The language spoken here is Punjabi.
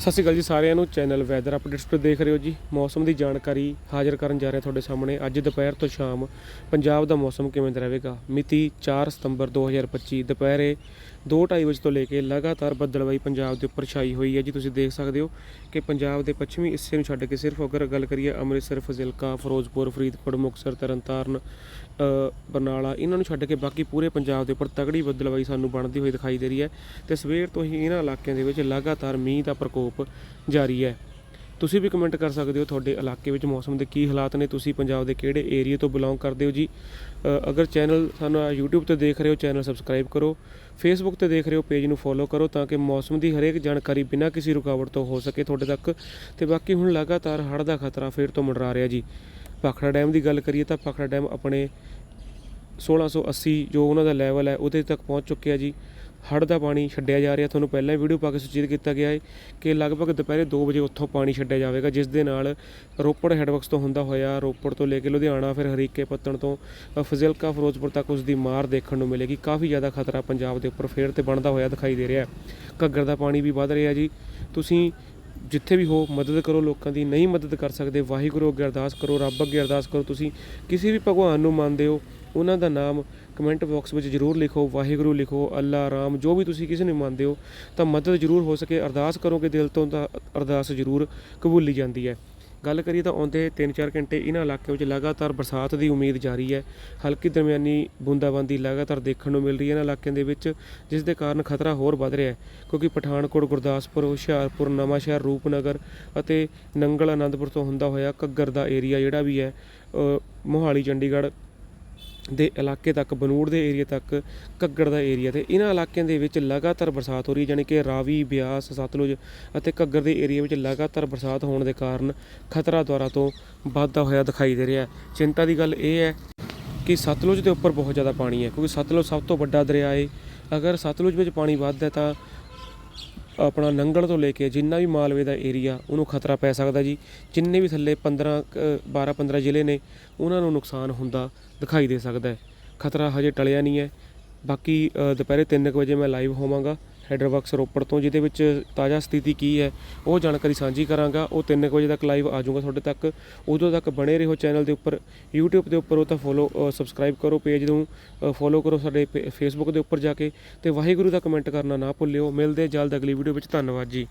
ਸਤਿ ਸ਼੍ਰੀ ਅਕਾਲ ਜੀ ਸਾਰਿਆਂ ਨੂੰ। ਚੈਨਲ ਵੈਦਰ ਅਪਡੇਟਸ ਤੋਂ ਦੇਖ ਰਹੇ ਹੋ ਜੀ। ਮੌਸਮ ਦੀ ਜਾਣਕਾਰੀ ਹਾਜ਼ਰ ਕਰਨ ਜਾ ਰਹੇ ਤੁਹਾਡੇ ਸਾਹਮਣੇ। ਅੱਜ ਦੁਪਹਿਰ ਤੋਂ ਸ਼ਾਮ ਪੰਜਾਬ ਦਾ ਮੌਸਮ ਕਿਵੇਂ ਦਾ ਰਹੇਗਾ? ਮਿਤੀ 4 ਸਤੰਬਰ 2025 ਦੁਪਹਿਰੇ 2:30 ਵਜੇ ਤੋਂ ਲੈ ਕੇ ਲਗਾਤਾਰ ਬੱਦਲਵਾਈ ਪੰਜਾਬ ਦੇ ਉੱਪਰ ਛਾਈ ਹੋਈ ਹੈ ਜੀ। ਤੁਸੀਂ ਦੇਖ ਸਕਦੇ ਹੋ ਕਿ ਪੰਜਾਬ ਦੇ ਪੱਛਮੀ ਹਿੱਸੇ ਨੂੰ ਛੱਡ ਕੇ ਸਿਰਫ ਅਗਰ ਗੱਲ ਕਰੀਏ ਅੰਮ੍ਰਿਤਸਰ, ਫਜ਼ਿਲਕਾ, ਫਿਰੋਜ਼ਪੁਰ, ਫਰੀਦਕੋਟ, ਮੁਕਤਸਰ, ਤਰਨਤਾਰਨ ਬਰਨਾਲਾ, ਇਹਨਾਂ ਨੂੰ ਛੱਡ ਕੇ ਬਾਕੀ ਪੂਰੇ ਪੰਜਾਬ ਦੇ ਉੱਪਰ ਤਗੜੀ ਬੱਦਲਵਾਈ ਸਾਨੂੰ ਬਣਦੀ ਹੋਈ ਦਿਖਾਈ ਦੇ ਰਹੀ ਹੈ ਤੇ ਸਵੇਰ ਤੋਂ ਹੀ ਇਹਨਾਂ ਇਲਾਕਿਆਂ ਦੇ ਵਿੱਚ ਲਗਾਤਾਰ ਮੀਂਹ ਦਾ ਪ੍ਰਕੋਪ ਜਾਰੀ ਹੈ। ਤੁਸੀਂ ਵੀ ਕਮੈਂਟ ਕਰ ਸਕਦੇ ਹੋ ਤੁਹਾਡੇ ਇਲਾਕੇ ਵਿੱਚ ਮੌਸਮ ਦੇ ਕੀ ਹਾਲਾਤ ਨੇ, ਤੁਸੀਂ ਪੰਜਾਬ ਦੇ ਕਿਹੜੇ ਏਰੀਆ ਤੋਂ ਬਿਲੋਂਗ ਕਰਦੇ ਹੋ ਜੀ। ਅਗਰ ਚੈਨਲ ਸਾਨੂੰ YouTube ਤੇ ਦੇਖ ਰਹੇ ਹੋ ਚੈਨਲ ਸਬਸਕ੍ਰਾਈਬ ਕਰੋ। Facebook ਤੇ ਦੇਖ ਰਹੇ ਹੋ ਪੇਜ ਨੂੰ ਫੋਲੋ ਕਰੋ ਤਾਂ ਕਿ ਮੌਸਮ ਦੀ ਹਰੇਕ ਜਾਣਕਾਰੀ ਬਿਨਾਂ ਕਿਸੇ ਰੁਕਾਵਟ ਤੋਂ ਹੋ ਸਕੇ ਤੁਹਾਡੇ ਤੱਕ। ਤੇ ਬਾਕੀ ਹੁਣ ਲਗਾਤਾਰ ਹੜ੍ਹ ਦਾ ਖਤਰਾ ਫੇਰ ਤੋਂ ਮੰਡਰਾ ਰਿਹਾ ਜੀ। ਭਾਖੜਾ ਡੈਮ ਦੀ ਗੱਲ ਕਰੀਏ ਤਾਂ ਭਾਖੜਾ ਡੈਮ ਆਪਣੇ 1680 ਜੋ ਉਹਨਾਂ ਦਾ ਲੈਵਲ ਹੈ, ਉਹਦੇ ਤੱਕ ਪਹੁੰਚ ਚੁੱਕਿਆ ਜੀ। ਹੜ੍ਹ ਦਾ ਪਾਣੀ ਛੱਡਿਆ ਜਾ ਰਿਹਾ। ਤੁਹਾਨੂੰ ਪਹਿਲਾਂ ਹੀ ਵੀਡੀਓ ਪਾ ਕੇ ਸੂਚਿਤ ਕੀਤਾ ਗਿਆ ਹੈ ਕਿ ਲਗਭਗ ਦੁਪਹਿਰੇ 2 ਵਜੇ ਉੱਥੋਂ ਪਾਣੀ ਛੱਡਿਆ ਜਾਵੇਗਾ, ਜਿਸ ਦੇ ਨਾਲ ਰੋਪੜ ਹੈਡਵਰਕਸ ਤੋਂ ਹੁੰਦਾ ਹੋਇਆ, ਰੋਪੜ ਤੋਂ ਲੈ ਕੇ ਲੁਧਿਆਣਾ, ਫਿਰ ਹਰੀਕੇ ਪੱਤਣ ਤੋਂ ਫਜ਼ਿਲਕਾ, ਫਿਰੋਜ਼ਪੁਰ ਤੱਕ ਉਸ ਦੀ ਮਾਰ ਦੇਖਣ ਨੂੰ ਮਿਲੇਗੀ। ਕਾਫੀ ਜ਼ਿਆਦਾ ਖਤਰਾ ਪੰਜਾਬ ਦੇ ਉੱਪਰ ਫੇਰ ਤੇ ਬਣਦਾ ਹੋਇਆ ਦਿਖਾਈ ਦੇ ਰਿਹਾ ਹੈ। ਘੱਗਰ ਦਾ ਪਾਣੀ ਵੀ ਵੱਧ ਰਿਹਾ ਜੀ। ਤੁਸੀਂ ਜਿੱਥੇ ਵੀ ਹੋ, ਮਦਦ ਕਰੋ ਲੋਕਾਂ ਦੀ। ਨਹੀਂ ਮਦਦ ਕਰ ਸਕਦੇ, ਵਾਹਿਗੁਰੂ ਅੱਗੇ ਅਰਦਾਸ ਕਰੋ, ਰੱਬ ਅੱਗੇ ਅਰਦਾਸ ਕਰੋ। ਤੁਸੀਂ ਕਿਸੇ ਵੀ ਭਗਵਾਨ ਨੂੰ ਮੰਨਦੇ ਹੋ, ਉਹਨਾਂ ਦਾ ਨਾਮ ਕਮੈਂਟ ਬਾਕਸ ਵਿੱਚ ਜ਼ਰੂਰ ਲਿਖੋ, ਵਾਹਿਗੁਰੂ ਲਿਖੋ, ਅੱਲਾ, ਰਾਮ, ਜੋ ਵੀ ਤੁਸੀਂ ਕਿਸੇ ਨੂੰ ਮੰਨਦੇ ਹੋ, ਤਾਂ ਮਦਦ ਜ਼ਰੂਰ ਹੋ ਸਕੇ, ਅਰਦਾਸ ਕਰੋਗੇ ਦਿਲ ਤੋਂ ਤਾਂ ਅਰਦਾਸ ਜ਼ਰੂਰ ਕਬੂਲੀ ਜਾਂਦੀ ਹੈ। ਗੱਲ ਕਰੀਏ ਤਾਂ ਆਉਂਦੇ 3-4 ਘੰਟੇ ਇਹਨਾਂ ਇਲਾਕਿਆਂ ਵਿੱਚ ਲਗਾਤਾਰ ਬਰਸਾਤ ਦੀ ਉਮੀਦ ਜਾਰੀ ਹੈ। ਹਲਕੀ ਦਰਮਿਆਨੀ ਬੂੰਦਾਬਾਂਦੀ ਲਗਾਤਾਰ ਦੇਖਣ ਨੂੰ ਮਿਲ ਰਹੀ ਹੈ ਇਹਨਾਂ ਇਲਾਕਿਆਂ ਦੇ ਵਿੱਚ, ਜਿਸ ਦੇ ਕਾਰਨ ਖਤਰਾ ਹੋਰ ਵੱਧ ਰਿਹਾ ਹੈ, ਕਿਉਂਕਿ ਪਠਾਨਕੋਟ, ਗੁਰਦਾਸਪੁਰ, ਹੁਸ਼ਿਆਰਪੁਰ, ਨਵਾਂਸ਼ਹਿਰ, ਰੂਪਨਗਰ ਅਤੇ ਨੰਗਲ ਆਨੰਦਪੁਰ ਤੋਂ ਹੁੰਦਾ ਹੋਇਆ ਘੱਗਰ ਦਾ ਏਰੀਆ ਜਿਹੜਾ ਵੀ ਹੈ ਮੋਹਾਲੀ, ਚੰਡੀਗੜ੍ਹ ਦੇ ਇਲਾਕੇ ਤੱਕ, ਬਨੂੜ ਦੇ ਏਰੀਆ ਤੱਕ ਘੱਗਰ ਦਾ ਏਰੀਆ ਤੇ ਇਹਨਾਂ ਇਲਾਕਿਆਂ ਦੇ ਵਿੱਚ ਲਗਾਤਾਰ ਬਰਸਾਤ ਹੋ ਰਹੀ ਹੈ, ਜਾਣੀ ਕਿ ਰਾਵੀ, ਬਿਆਸ, ਸਤਲੁਜ ਅਤੇ ਘੱਗਰ ਦੇ ਏਰੀਆ ਵਿੱਚ ਲਗਾਤਾਰ ਬਰਸਾਤ ਹੋਣ ਦੇ ਕਾਰਨ ਖਤਰਾ ਦੁਆਰਾ ਤੋਂ ਵੱਧਦਾ ਹੋਇਆ ਦਿਖਾਈ ਦੇ ਰਿਹਾ ਹੈ। ਚਿੰਤਾ ਦੀ ਗੱਲ ਇਹ ਹੈ ਕਿ ਸਤਲੁਜ ਦੇ ਉੱਪਰ ਬਹੁਤ ਜ਼ਿਆਦਾ ਪਾਣੀ ਹੈ, ਕਿਉਂਕਿ ਸਤਲੁਜ ਸਭ ਤੋਂ ਵੱਡਾ ਦਰਿਆ ਹੈ। ਅਗਰ ਸਤਲੁਜ ਵਿੱਚ ਪਾਣੀ ਵੱਧਦਾ ਤਾਂ ਆਪਣਾ ਨੰਗਲ ਤੋਂ ਲੈ ਕੇ ਜਿੰਨਾ ਵੀ ਮਾਲਵੇ ਦਾ ਏਰੀਆ ਉਹਨੂੰ ਖਤਰਾ ਪੈ ਸਕਦਾ ਜੀ। ਜਿੰਨੇ ਵੀ ਥੱਲੇ 15 12 15 ਜ਼ਿਲ੍ਹੇ ਨੇ ਉਹਨਾਂ ਨੂੰ ਨੁਕਸਾਨ ਹੁੰਦਾ ਦਿਖਾਈ ਦੇ ਸਕਦਾ ਖਤਰਾ ਹਜੇ ਟਲਿਆ ਨਹੀਂ ਹੈ। ਬਾਕੀ ਅ, ਦੁਪਹਿਰੇ 3 ਵਜੇ ਮੈਂ ਲਾਈਵ ਹੋਵਾਂਗਾ। ਹੈਡਰਵਰਕਸ ਰੋਪੜ ਤੋਂ, ਜਿਹਦੇ ਵਿੱਚ ਤਾਜ਼ਾ ਸਥਿਤੀ ਕੀ ਹੈ, ਉਹ ਜਾਣਕਾਰੀ ਸਾਂਝੀ ਕਰਾਂਗਾ। ਉਹ 3 ਵਜੇ ਤੱਕ ਲਾਈਵ ਆ ਜਾਊਗਾ ਤੁਹਾਡੇ ਤੱਕ। ਉਦੋਂ ਤੱਕ ਬਣੇ ਰਹੋ ਚੈਨਲ ਦੇ ਉੱਪਰ। YouTube ਦੇ ਉੱਪਰ ਉਹ ਤਾਂ ਫੋਲੋ ਸਬਸਕ੍ਰਾਈਬ ਕਰੋ ਪੇਜ ਨੂੰ। ਫੋਲੋ ਕਰੋ ਸਾਡੇ ਫੇਸਬੁੱਕ ਦੇ ਉੱਪਰ ਜਾ ਕੇ। ਤੇ ਵਾਹਿਗੁਰੂ ਦਾ ਕਮੈਂਟ ਕਰਨਾ ਨਾ ਭੁੱਲਿਓ। ਮਿਲਦੇ ਜਲਦ ਅਗਲੀ ਵੀਡੀਓ ਵਿੱਚ। ਧੰਨਵਾਦ ਜੀ।